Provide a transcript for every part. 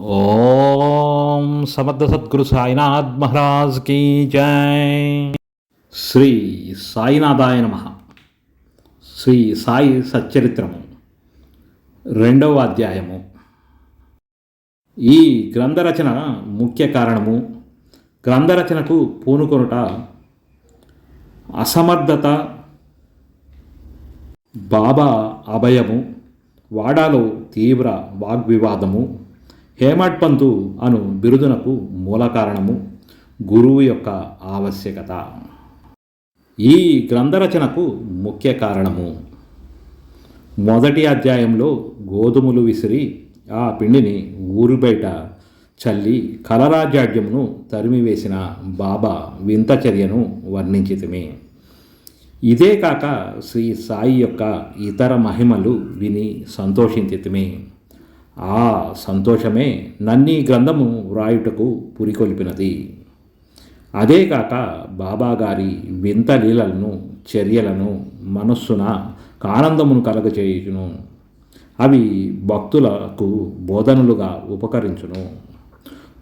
ఓం సమర్థ సద్గురు సాయినాథ్ మహారాజ్ కీ జై. శ్రీ సాయినాథాయ నమ. శ్రీ సాయి సచ్చరిత్రము. రెండవ అధ్యాయము. ఈ గ్రంథరచన ముఖ్య కారణము. గ్రంథరచనకు పూనుకొనుట అసమర్థత బాబా అభయము వాడాలో తీవ్ర వాగ్వివాదము. హేమట్ పంతు అను బిరుదునకు మూల కారణము గురువు యొక్క ఆవశ్యకత. ఈ గ్రంథరచనకు ముఖ్య కారణము. మొదటి అధ్యాయంలో గోధుమలు విసిరి ఆ పిండిని ఊరు బయట చల్లి కలరాజాడ్యమును తరిమివేసిన బాబా వింత చర్యను వర్ణించితిమి. ఇదే కాక శ్రీ సాయి యొక్క ఇతర మహిమలు విని సంతోషించితిమే. ఆ సంతోషమే నన్నీ గ్రంథము వ్రాయుటకు పురికొల్పినది. అదే కాక బాబాగారి వింత లీలలను చర్యలను మనస్సున ఆనందమును కలగచేయును అవి భక్తులకు బోధనలుగా ఉపకరించును.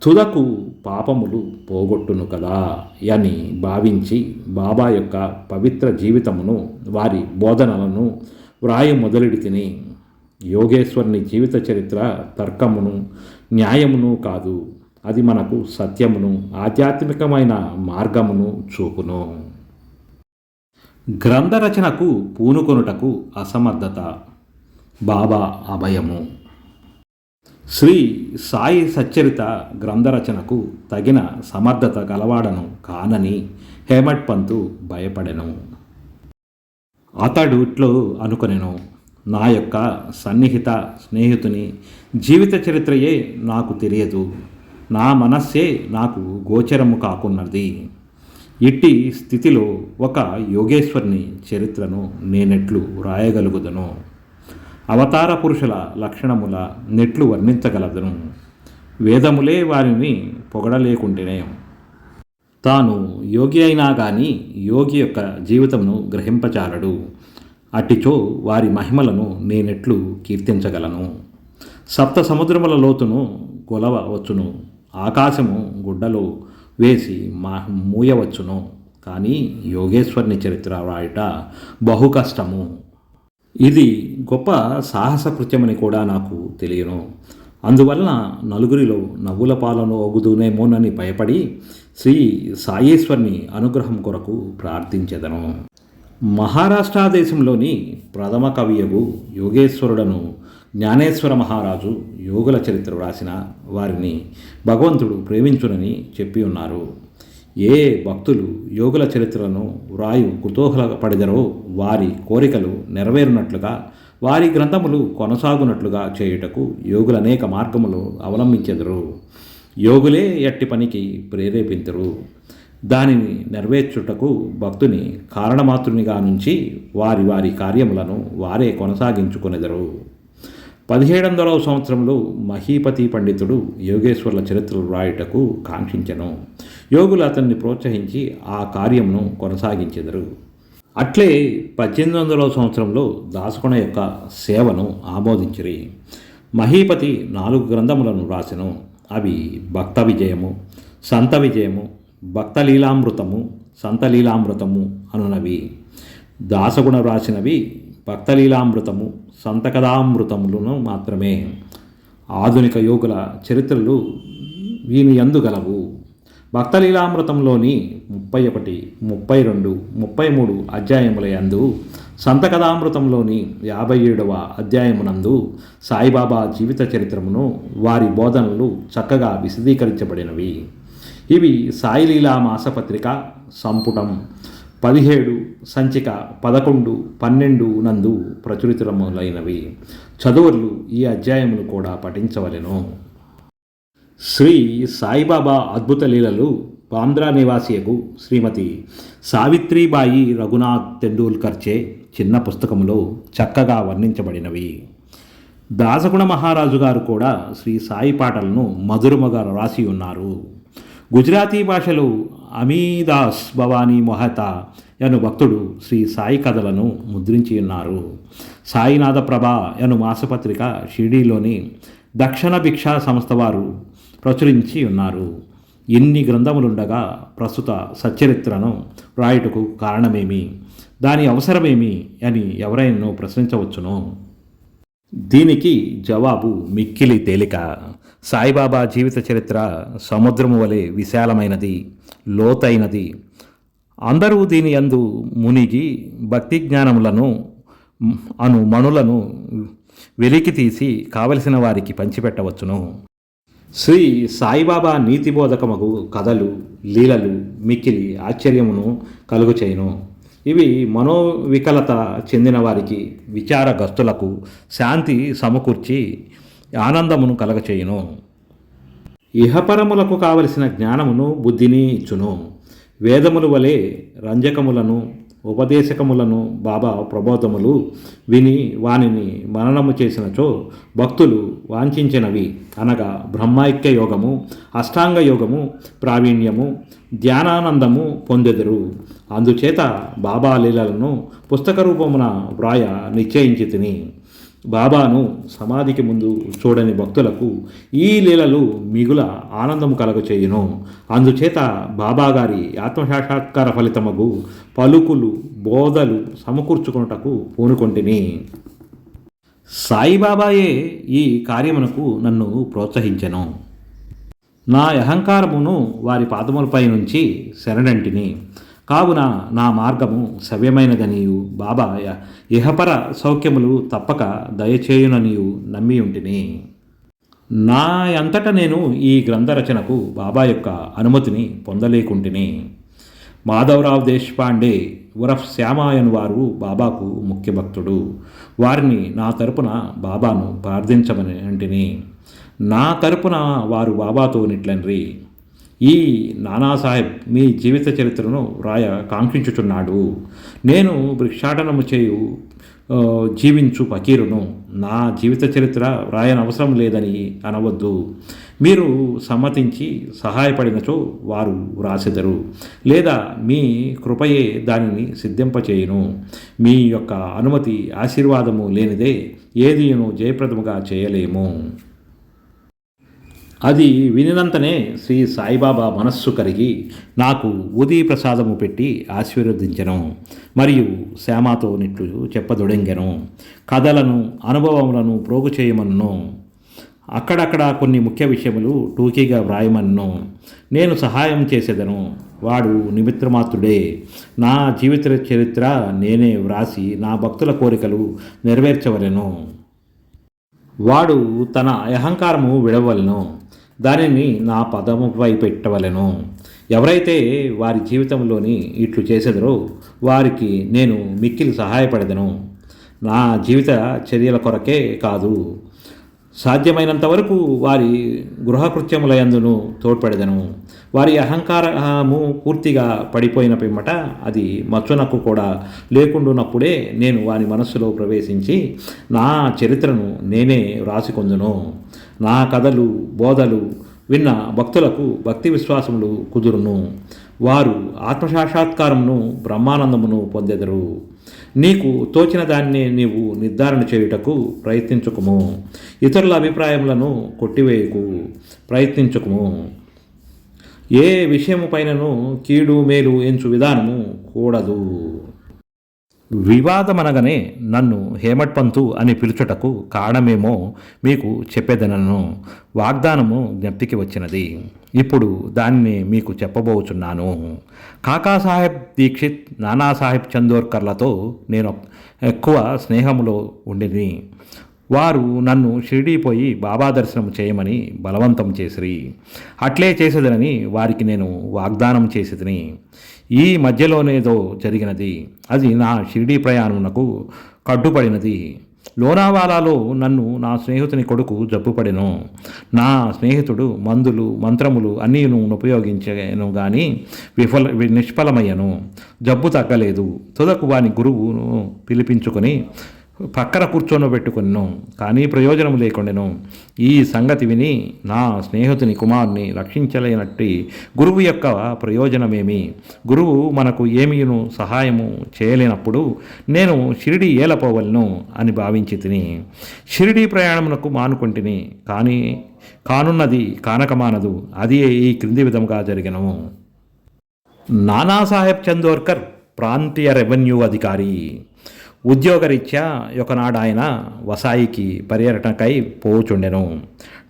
తుదకు పాపములు పోగొట్టును కదా అని భావించి బాబా యొక్క పవిత్ర జీవితమును వారి బోధనలను వ్రాయ మొదలెడి తిని యోగేశ్వరుని జీవిత చరిత్ర తర్కమును న్యాయమును కాదు. అది మనకు సత్యమును ఆధ్యాత్మికమైన మార్గమును చూపును. గ్రంథరచనకు పూనుకొనుటకు అసమర్థత బాబా అభయము. శ్రీ సాయి సచ్చరిత గ్రంథరచనకు తగిన సమర్థత గలవాడను కానని హేమట్ పంతు భయపడెను. అతడు ఇట్లు అనుకొనెను. నా యొక్క సన్నిహిత స్నేహితుని జీవిత చరిత్రయే నాకు తెలియదు. నా మనస్సే నాకు గోచరము కాకున్నది. ఇట్టి స్థితిలో ఒక యోగేశ్వరుని చరిత్రను నేనెట్లు వ్రాయగలుగుదను. అవతార పురుషుల లక్షణముల నెట్లు వర్ణించగలదును. వేదములే వారిని పొగడలేకుంటేనే. తాను యోగి అయినా కానీ యోగి యొక్క జీవితమును గ్రహింపచాలడు అటిచో వారి మహిమలను నేనెట్లు కీర్తించగలను. సప్త సముద్రముల లోతును కొలవవచ్చును ఆకాశము గుడ్డలో వేసి మా మూయవచ్చును. కానీ యోగేశ్వరుని చరిత్ర రాయట బహు కష్టము. ఇది గొప్ప సాహస కృత్యమని కూడా నాకు తెలియను. అందువలన నలుగురిలో నవ్వుల పాలను ఒగుదూనేమోనని భయపడి శ్రీ సాయేశ్వరిని అనుగ్రహం కొరకు ప్రార్థించెదను. మహారాష్ట్ర దేశంలోని ప్రథమ కవియగు యోగేశ్వరుడను జ్ఞానేశ్వర మహారాజు యోగుల చరిత్ర వ్రాసిన వారిని భగవంతుడు ప్రేమించునని చెప్పి ఉన్నారు. ఏ భక్తులు యోగుల చరిత్రను వ్రాయు కుతూహలపడిదరో వారి కోరికలు నెరవేరునట్లుగా వారి గ్రంథములు కొనసాగునట్లుగా చేయుటకు యోగులు అనేక మార్గములు అవలంబించెదరు. యోగులే ఎట్టి పనికి ప్రేరేపించరు దానిని నెరవేర్చుటకు భక్తుని కారణమాతృనిగా నుంచి వారి వారి కార్యములను వారే కొనసాగించుకునేదరు. పదిహేడు వందలవ సంవత్సరంలో మహీపతి పండితుడు యోగేశ్వర్ల చరిత్రలు వ్రాయుటకు కాంక్షించెను. యోగులు అతన్ని ప్రోత్సహించి ఆ కార్యమును కొనసాగించెదరు. అట్లే పద్దెనిమిది వందలవ సంవత్సరంలో దాసకొణ యొక్క సేవను ఆమోదించిరి. మహీపతి నాలుగు గ్రంథములను వ్రాసెను. అవి భక్త విజయము సంత విజయము భక్తలీలామృతము సంతలీలామృతము అనునవి. దాసగుణ వ్రాసినవి భక్తలీలామృతము సంతకథామృతములను మాత్రమే. ఆధునిక యోగుల చరిత్రలు వీని ఎందుగలవు భక్తలీలామృతంలోని ముప్పై ఒకటి ముప్పై రెండు ముప్పై మూడు అధ్యాయముల యందు సంతకథామృతంలోని యాభై ఏడవ అధ్యాయమునందు సాయిబాబా జీవిత చరిత్రమును వారి బోధనలు చక్కగా విశదీకరించబడినవి. ఇవి సాయిలీలా మాసపత్రిక సంపుటం. పదిహేడు సంచిక పదకొండు పన్నెండు నందు ప్రచురితములైనవి చదువులు ఈ అధ్యాయములు కూడా పఠించవలెను. శ్రీ సాయిబాబా అద్భుత లీలలు బాంద్రా నివాసియకు శ్రీమతి సావిత్రిబాయి రఘునాథ్ తెండూల్కర్చే చిన్న పుస్తకములో చక్కగా వర్ణించబడినవి. దాసగుణ మహారాజు గారు కూడా శ్రీ సాయి పాటలను మధురముగా రాసి ఉన్నారు. గుజరాతీ భాషలో అమీదాస్ భవానీ మొహత అను భక్తుడు శ్రీ సాయి కథలను ముద్రించి ఉన్నారు. సాయినాథ ప్రభ అను మాసపత్రిక షిర్డీలోని దక్షిణ భిక్షా సంస్థ వారు ప్రచురించి ఉన్నారు. ఎన్ని గ్రంథములుండగా ప్రస్తుత సచ్చరిత్రను రాయుటకు కారణమేమి? దాని అవసరమేమి అని ఎవరైనా ప్రశ్నించవచ్చును? దీనికి జవాబు మిక్కిలి తేలిక. సాయిబాబా జీవిత చరిత్ర సముద్రము వలె విశాలమైనది లోతైనది. అందరూ దీని యందు మునిగి భక్తి జ్ఞానములను అను మణులను వెలికి తీసి కావలసిన వారికి పంచిపెట్టవచ్చును. శ్రీ సాయిబాబా నీతిబోధకమగు కథలు లీలలు మిక్కిలి ఆశ్చర్యమును కలుగుచేయును. ఇవి మనోవికలత చెందిన వారికి విచారగస్తులకు శాంతి సమకూర్చి ఆనందమును కలగచేయును. ఇహపరములకు కావలసిన జ్ఞానమును బుద్ధిని ఇచ్చును. వేదములు వలె రంజకములను ఉపదేశకములను బాబా ప్రబోధములు విని వానిని మననము చేసినచో భక్తులు వాంఛించినవి. అనగా బ్రహ్మైక్య యోగము అష్టాంగ యోగము ప్రావీణ్యము ధ్యానానందము పొందెదరు. అందుచేత బాబా లీలలను పుస్తక రూపమున వ్రాయ నిశ్చయించి తిని బాబాను సమాధికి ముందు చూడని భక్తులకు ఈ లీలలు మిగుల ఆనందము కలగచేయును అందుచేత బాబాగారి ఆత్మసాక్షాత్కార ఫలితమగు పలుకులు బోధలు సమకూర్చుకొనుటకు పూనుకొంటిని సాయిబాబాయే ఈ కార్యమునకు నన్ను ప్రోత్సహించెను. నా అహంకారమును వారి పాదములపై నుంచి శరణంటిని. కావున నా మార్గము సవ్యమైనదనియు బాబా య- ఇహపర సౌఖ్యములు తప్పక దయచేయుననియు నమ్మి ఉంటిని నా అంతట నేను ఈ గ్రంథ రచనకు బాబా యొక్క అనుమతిని పొందలేకుంటిని. మాధవరావు దేశపాండే ఉరఫ్ శ్యామాయన్ వారు బాబాకు ముఖ్య భక్తుడు వారిని నా తరపున బాబాను ప్రార్థించమని అంటిని నా తరపున వారు బాబాతో నిట్లన్రి ఈ నానాసాహెబ్ మీ జీవిత చరిత్రను వ్రాయ కాంక్షించుచున్నాడు. నేను భిక్షాటనము చేయు జీవించు ఫకీరును నా జీవిత చరిత్ర రాయనవసరం లేదని అనవద్దు. మీరు సమ్మతించి సహాయపడినచో వారు వ్రాసెదరు. లేదా మీ కృపయే దానిని సిద్ధింపచేయును. మీ యొక్క అనుమతి ఆశీర్వాదము లేనిదే ఏదియును జయప్రదముగా చేయలేము. అది వినినంతనే శ్రీ సాయిబాబా మనస్సు కరిగి నాకు ఊదీ ప్రసాదము పెట్టి ఆశీర్వదించెను మరియు శ్యామాతో నిట్లు చెప్పదొడంగెను కథలను అనుభవములను ప్రోగు చేయమన్ను. అక్కడక్కడ కొన్ని ముఖ్య విషయములు టూకీగా వ్రాయమన్ను. నేను సహాయం చేసేదను వాడు నిమిత్రమాత్రుడే నా జీవిత చరిత్ర నేనే వ్రాసి నా భక్తుల కోరికలు నెరవేర్చవలెను. వాడు తన అహంకారము విడవలను. దానిని నా పదముపై పెట్టవలెను ఎవరైతే వారి జీవితంలోని ఇట్లు చేసేదరో వారికి నేను మిక్కిలి సహాయపడదను. నా జీవిత చర్యల కొరకే కాదు. సాధ్యమైనంత వరకు వారి గృహకృత్యములయందును తోడ్పడదను. వారి అహంకారము పూర్తిగా పడిపోయిన పిమ్మట అది మచ్చునకు కూడా లేకుండునప్పుడే నేను వారి మనస్సులో ప్రవేశించి నా చరిత్రను నేనే వ్రాసికొందును. నా కథలు బోధలు విన్న భక్తులకు భక్తి విశ్వాసములు కుదురును. వారు ఆత్మసాక్షాత్కారమును బ్రహ్మానందమును పొందెదరు. నీకు తోచిన దాన్ని నీవు నిర్ధారణ చేయుటకు ప్రయత్నించుకుము. ఇతరుల అభిప్రాయములను కొట్టివేయకు ప్రయత్నించుకుము. ఏ విషయము పైనను కీడు మేలు ఎంచు విధానము కూడదు. వివాదమనగానే నన్ను హేమట్ పంతు అని పిలుచుటకు కారణమేమో మీకు చెప్పేదనను. వాగ్దానము జ్ఞప్తికి వచ్చినది. ఇప్పుడు దాన్ని మీకు చెప్పబోచున్నాను. కాకాసాహెబ్ దీక్షిత్ నానాసాహెబ్ చందోర్కర్లతో నేను ఎక్కువ స్నేహములో ఉండిని. వారు నన్ను షిరిడీపోయి బాబా దర్శనం చేయమని బలవంతం చేసిరి. అట్లే చేసేదనని వారికి నేను వాగ్దానం చేసేదని ఈ మధ్యలోనేదో జరిగినది. అది నా షిరిడీ ప్రయాణమునకు కడ్డుపడినది లోనావాలాలో నన్ను నా స్నేహితుని కొడుకు జబ్బుపడెను. నా స్నేహితుడు మందులు మంత్రములు అన్నీ ఉపయోగించాను కానీ విఫల వి- నిష్ఫలమయ్యను. జబ్బు తగ్గలేదు. తుదకు వాని గురువును పిలిపించుకొని పక్కన కూర్చొని పెట్టుకున్నాను కానీ ప్రయోజనం లేకుండాను. ఈ సంగతి విని నా స్నేహితుని కుమారుని రక్షించలేనట్టి గురువు యొక్క ప్రయోజనమేమి? గురువు మనకు ఏమీను సహాయము చేయలేనప్పుడు నేను షిరిడి ఏలపోవలను అని భావించి తిని షిరిడి ప్రయాణమునకు మానుకుంటుని కానీ కానున్నది కానకమానదు అది ఈ క్రింది విధముగా జరిగినము నానాసాహెబ్ చందోర్కర్ ప్రాంతీయ రెవెన్యూ అధికారి. ఉద్యోగరీత్యా ఒకనాడు ఆయన వసాయికి పర్యటనకై పోవుచుండెను.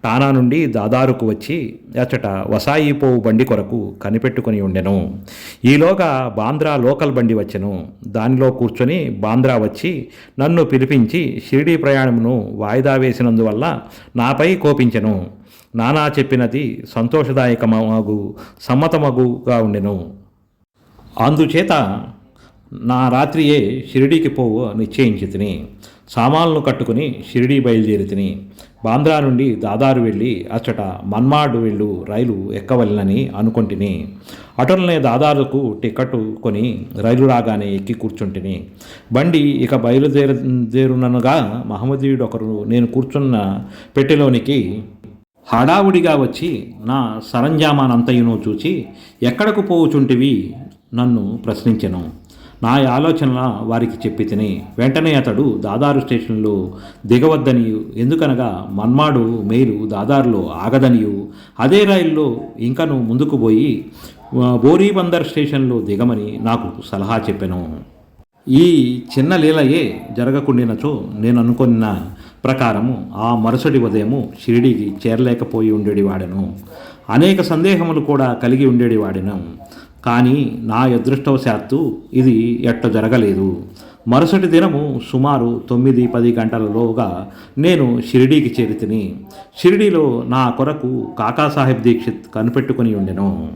టానా నుండి దాదారుకు వచ్చి అచ్చట వసాయి పోవు బండి కొరకు కనిపెట్టుకుని ఉండెను. ఈలోగా బాంద్రా లోకల్ బండి వచ్చెను. దానిలో కూర్చొని బాంద్రా వచ్చి నన్ను పిలిపించి షిరిడీ ప్రయాణమును వాయిదా వేసినందువల్ల నాపై కోపించెను. నానా చెప్పినది సంతోషదాయకమగు సమ్మతమగుగా ఉండెను. అందుచేత నా రాత్రియే షిరిడీకి పోవు నిశ్చయించి తిని సామాన్లను కట్టుకుని షిరిడీ బయలుదేరి తిని బాంద్రా నుండి దాదారు వెళ్ళి అచ్చట మన్మాడ్ వెళ్ళు రైలు ఎక్కవలనని అనుకుంటుని. అటులనే దాదారుకు టికెట్ కొని రైలు రాగానే ఎక్కి కూర్చుంటిని. బండి ఇక బయలుదేరుననుగా మహమ్మదీయుడు ఒకరు నేను కూర్చున్న పెట్టెలోనికి హడావుడిగా వచ్చి నా సరంజామానంతయును చూచి ఎక్కడకు పోవుచుంటివి? నన్ను ప్రశ్నించెను. నా ఆలోచన వారికి చెప్పి తిని వెంటనే అతడు దాదారు స్టేషన్లో దిగవద్దనియు. ఎందుకనగా మన్మాడు మెయిలు దాదారులో ఆగదనియు. అదే రైల్లో ఇంకను ముందుకు పోయి బోరీబందర్ స్టేషన్లో దిగమని నాకు సలహా చెప్పాను. ఈ చిన్న లీలయే జరగకుండినచో నేను అనుకున్న ప్రకారము ఆ మరుసటి ఉదయము షిరిడికి చేరలేకపోయి ఉండేడివాడను. అనేక సందేహములు కూడా కలిగి ఉండేడివాడను. కానీ నా అదృష్టవశాత్తు ఇది ఎట్ట జరగలేదు. మరుసటి దినము సుమారు తొమ్మిది పది గంటలలోగా నేను షిరిడీకి చేరితిని. షిరిడీలో నా కొరకు కాకాసాహెబ్ దీక్షిత్ కనిపెట్టుకుని ఉండెను.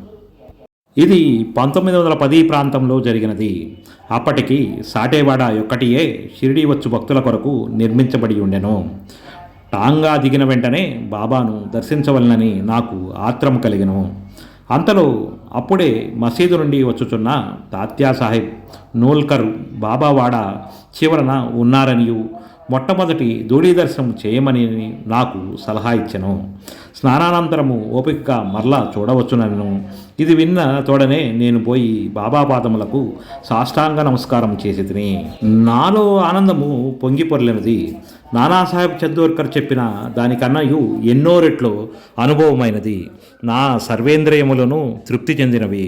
ఇది పంతొమ్మిది వందల పది ప్రాంతంలో జరిగినది. అప్పటికి సాటేవాడ ఒక్కటియే షిరిడీ వచ్చు భక్తుల కొరకు నిర్మించబడి ఉండెను. టాంగా దిగిన వెంటనే బాబాను దర్శించవలనని నాకు ఆత్రం కలిగను. అంతలో అప్పుడే మసీదు నుండి వచ్చుచున్న తాత్యా సాహెబ్ నోల్కర్ బాబావాడ చివరన ఉన్నారనియు మొట్టమొదటి ధూళీ దర్శనం చేయమని నాకు సలహా ఇచ్చెను. స్నానానంతరము ఓపికగా మరలా చూడవచ్చునను. ఇది విన్న తోడనే నేను పోయి బాబా పాదములకు సాష్టాంగ నమస్కారం చేసి తిని నాలో ఆనందము పొంగిపొర్లినది. నానాసాహెబ్ చందోర్కర్ చెప్పిన దానికన్నయు ఎన్నో రెట్లు అనుభవమైనది. నా సర్వేంద్రియములను తృప్తి చెందినవి.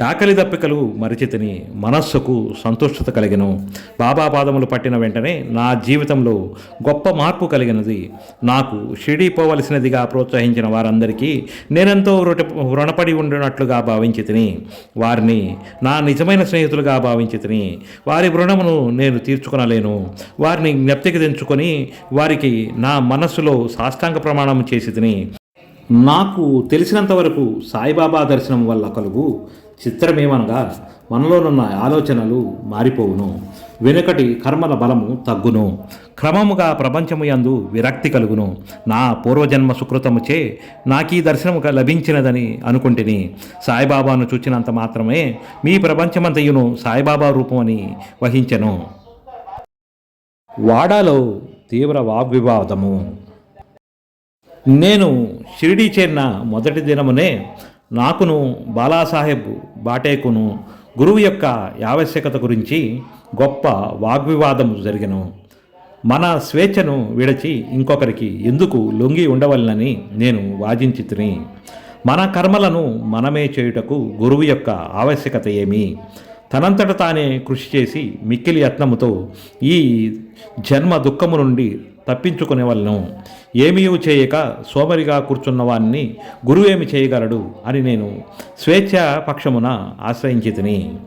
ఆకలి దప్పికలు మరిచితిని మనస్సుకు సంతుష్టత కలిగెను. బాబా పాదములు పట్టిన వెంటనే నా జీవితంలో గొప్ప మార్పు కలిగినది. నాకు షిరిడీ పోవలసినదిగా ప్రోత్సహించిన వారందరికీ నేనెంతో రుట రుణపడి ఉండినట్లుగా భావించి తిని వారిని నా నిజమైన స్నేహితులుగా భావించి తిని వారి రుణమును నేను తీర్చుకొనలేను. వారిని జ్ఞప్తికి తెంచుకొని వారికి నా మనస్సులో సాష్టాంగ ప్రమాణం చేసి తిని నాకు తెలిసినంతవరకు సాయిబాబా దర్శనం వల్ల కలుగు. చిత్రమేమనగా మనలోనున్న ఆలోచనలు మారిపోవును. వెనుకటి కర్మల బలము తగ్గును. క్రమముగా ప్రపంచము యందు విరక్తి కలుగును. నా పూర్వజన్మ సుకృతముచే నాకీ దర్శనము లభించినదని అనుకుంటుని. సాయిబాబాను చూచినంత మాత్రమే మీ ప్రపంచమంతయును సాయిబాబా రూపమని వహించెను. వాడాలో తీవ్ర వాగ్వివాదము. నేను షిరిడీ చేరిన మొదటి దినమునే నాకును బాలాసాహెబ్ బాటేకును గురువు యొక్క ఆవశ్యకత గురించి గొప్ప వాగ్వివాదం జరిగను. మన స్వేచ్ఛను విడచి ఇంకొకరికి ఎందుకు లొంగి ఉండవలనని నేను వాదించి తిని మన కర్మలను మనమే చేయుటకు గురువు యొక్క ఆవశ్యకత ఏమి? తనంతట తానే కృషి చేసి మిక్కిలి యత్నముతో ఈ జన్మ దుఃఖము నుండి తప్పించుకునే వాళ్ళను. ఏమీ చేయక సోమరిగా కూర్చున్న గురువేమి చేయగలడు అని నేను స్వేచ్ఛ పక్షమున ఆశ్రయించి తిని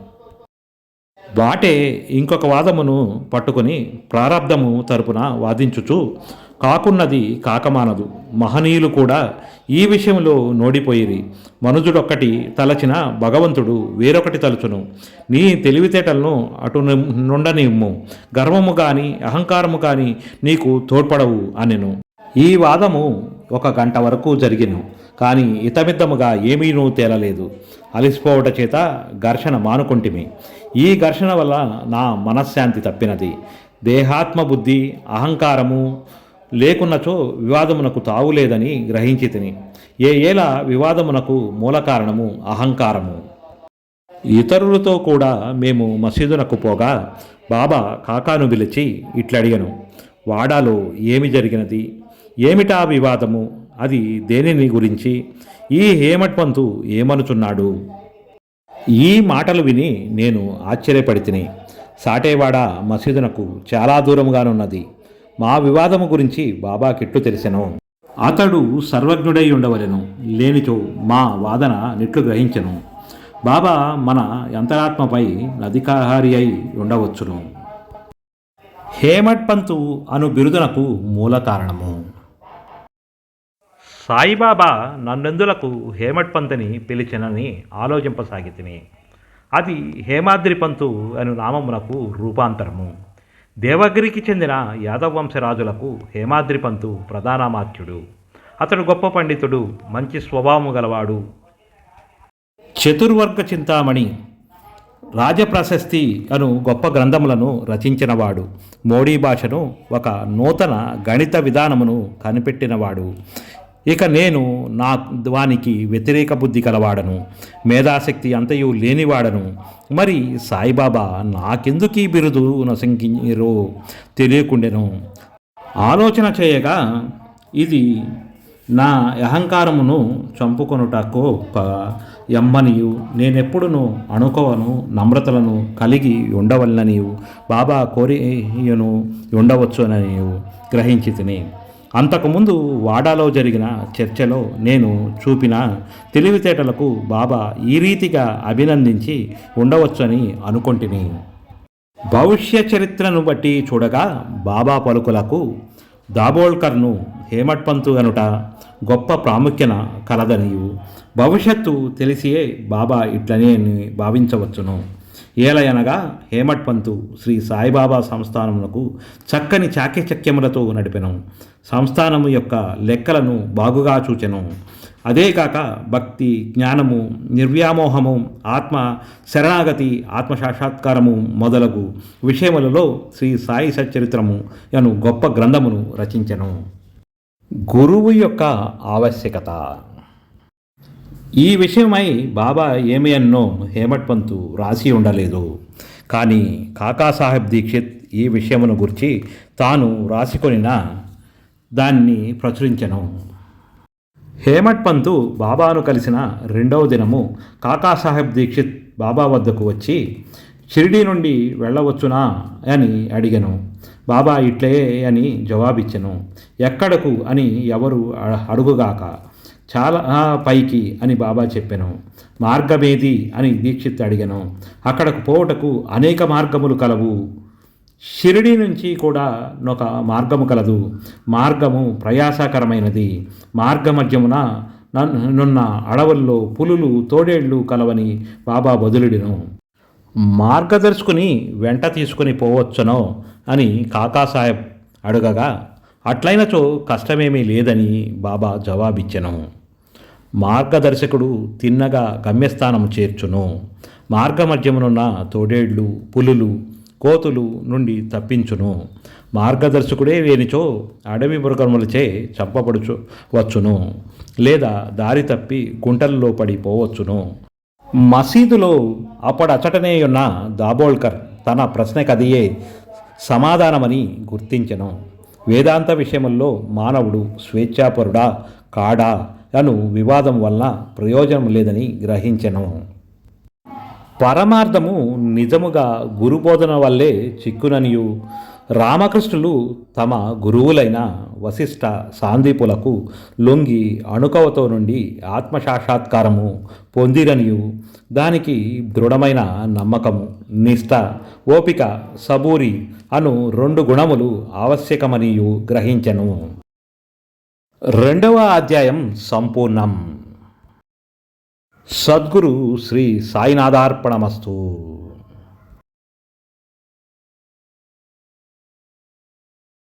వాటే ఇంకొక వాదమును పట్టుకొని ప్రారంధము తరపున వాదించుచు కాకున్నది కాకమానదు. మహనీయులు కూడా ఈ విషయంలో నోడిపోయిరి. మనుజుడొక్కటి తలచిన భగవంతుడు వేరొకటి తలుచును. నీ తెలివితేటలను అటు నుండనిమ్ము. గర్వము కానీ అహంకారము కానీ నీకు తోడ్పడవు అనెను. ఈ వాదము ఒక గంట వరకు జరిగిను. కానీ ఇతమిద్దముగా ఏమీనూ తేలలేదు. అలిసిపోవట చేత ఘర్షణ మానుకుంటిమి. ఈ ఘర్షణ వల్ల నా మనశ్శాంతి తప్పినది. దేహాత్మ బుద్ధి అహంకారము లేకున్నచో వివాదమునకు తావులేదని గ్రహించి తిని. ఏ ఏల వివాదమునకు మూల కారణము అహంకారము. ఇతరులతో కూడా మేము మసీదునకు పోగా బాబా కాకాను పిలిచి ఇట్లడిగను వాడాలో ఏమి జరిగినది? ఏమిటా వివాదము? అది దేనిని గురించి? ఈ హేమట్వంతు ఏమనుచున్నాడు ఈ మాటలు విని నేను ఆశ్చర్యపడి తిని సాటేవాడ మసీదునకు చాలా దూరంగానున్నది మా వివాదము గురించి బాబా కిట్టు తెలిసెను. అతడు సర్వజ్ఞుడై ఉండవలెను. లేనిచో మా వాదన నిట్లు గ్రహించెను. బాబా మన అంతరాత్మపై అధికారి అయి ఉండవచ్చును. హేమట్ పంతు అను బిరుదునకు మూల కారణము. సాయిబాబా నన్నెందులకు హేమట్ పంతుని పిలిచినని ఆలోచింపసాగితిని అది హేమాద్రి పంతు అను నామమునకు రూపాంతరము. దేవగిరికి చెందిన యాదవ వంశరాజులకు హేమాద్రి పంతు ప్రధానమాత్యుడు. అతడు గొప్ప పండితుడు మంచి స్వభావము గలవాడు. చతుర్వర్గ చింతామణి రాజప్రశస్తి అను గొప్ప గ్రంథములను రచించినవాడు. మోడీ భాషను ఒక నూతన గణిత విధానమును కనిపెట్టినవాడు. ఇక నేను నా వానికి వ్యతిరేక బుద్ధి కలవాడను మేధాశక్తి అంతయు లేనివాడను. మరి సాయిబాబా నాకెందుకు ఈ బిరుదు నశంకిరో తెలియకుండెను. ఆలోచన చేయగా ఇది నా అహంకారమును చంపుకొనుటకు ఒక ఎమ్మనియు నేనెప్పుడును అనుకోవను నమ్రతలను కలిగి ఉండవలననియు. బాబా కోరియను ఉండవచ్చుననియు గ్రహించి తిని అంతకుముందు వాడాలో జరిగిన చర్చలో నేను చూపిన తెలివితేటలకు బాబా ఈ రీతిగా అభినందించి ఉండవచ్చని అనుకొంటిని. భవిష్య చరిత్రను బట్టి చూడగా బాబా పలుకులకు దాబోల్కర్ను హేమట్ పంతు అనుట గొప్ప ప్రాముఖ్యన కలదనియు. భవిష్యత్తు తెలిసియే బాబా ఇట్లనే అని భావించవచ్చును. ఏలయనగా హేమట్ పంతు శ్రీ సాయిబాబా సంస్థానమునకు చక్కని చాకచక్యములతో నడిపెను. సంస్థానము యొక్క లెక్కలను బాగుగా చూచెను. అదే కాక భక్తి జ్ఞానము నిర్వ్యామోహము ఆత్మ శరణాగతి ఆత్మ సాక్షాత్కారము మొదలగు విషయములలో శ్రీ సాయి సచ్చరిత్రము అను గొప్ప గ్రంథమును రచించెను. గురువు యొక్క ఆవశ్యకత. ఈ విషయమై బాబా ఏమి అన్నో హేమట్ పంతు రాసి ఉండలేదు. కానీ కాకాసాహెబ్ దీక్షిత్ ఈ విషయమును గురించి తాను రాసికొనిన దాన్ని ప్రచురించను. హేమట్ పంతు బాబాను కలిసిన రెండవ దినము కాకాసాహెబ్ దీక్షిత్ బాబా వద్దకు వచ్చి షిరిడి నుండి వెళ్ళవచ్చునా? అని అడిగను. బాబా ఇట్లే అని జవాబిచ్చను. ఎక్కడకు? అని ఎవరు అడుగుగాక చాలా పైకి అని బాబా చెప్పెను. మార్గమేది అని దీక్షిత్ అడిగాను. అక్కడకు పోవుటకు అనేక మార్గములు కలవు. షిరిడి నుంచి కూడా ఒక మార్గము కలదు. మార్గము ప్రయాసకరమైనది. మార్గమధ్యమున నున్న అడవుల్లో పులులు తోడేళ్ళు కలవని బాబా బదులుడిను. మార్గదర్శకుని వెంట తీసుకుని పోవచ్చునో అని కాకాసాహెబ్ అడగగా అట్లైనచో కష్టమేమీ లేదని బాబా జవాబిచ్చెను. మార్గదర్శకుడు తిన్నగా గమ్యస్థానం చేర్చును. మార్గమధ్యమునున్న తోడేళ్ళు పులులు కోతులు నుండి తప్పించును. మార్గదర్శకుడే వేనిచో అడవి మృగములచే చంపబడుచు వచ్చును లేదా దారి తప్పి గుంటల్లో పడిపోవచ్చును మసీదులో అప్పడచటనే ఉన్న దాబోల్కర్ తన ప్రశ్నకదియే సమాధానమని గుర్తించెను. వేదాంత విషయముల్లో మానవుడు స్వేచ్ఛాపరుడా కాడా అను వివాదం వల్ల ప్రయోజనం లేదని గ్రహించెను. పరమార్థము నిజముగా గురుబోధన వల్లే చిక్కుననియు. రామకృష్ణులు తమ గురువులైన వశిష్ట సాందీపులకు లొంగి అణుకవతో నుండి ఆత్మసాక్షాత్కారము పొందిరనియు. దానికి దృఢమైన నమ్మకము నిష్ట ఓపిక సబూరి అను రెండు గుణములు ఆవశ్యకమనియు గ్రహించెను. రెండవ అధ్యాయం సంపూర్ణం. సద్గురు శ్రీ సాయినాథార్పణమస్తు.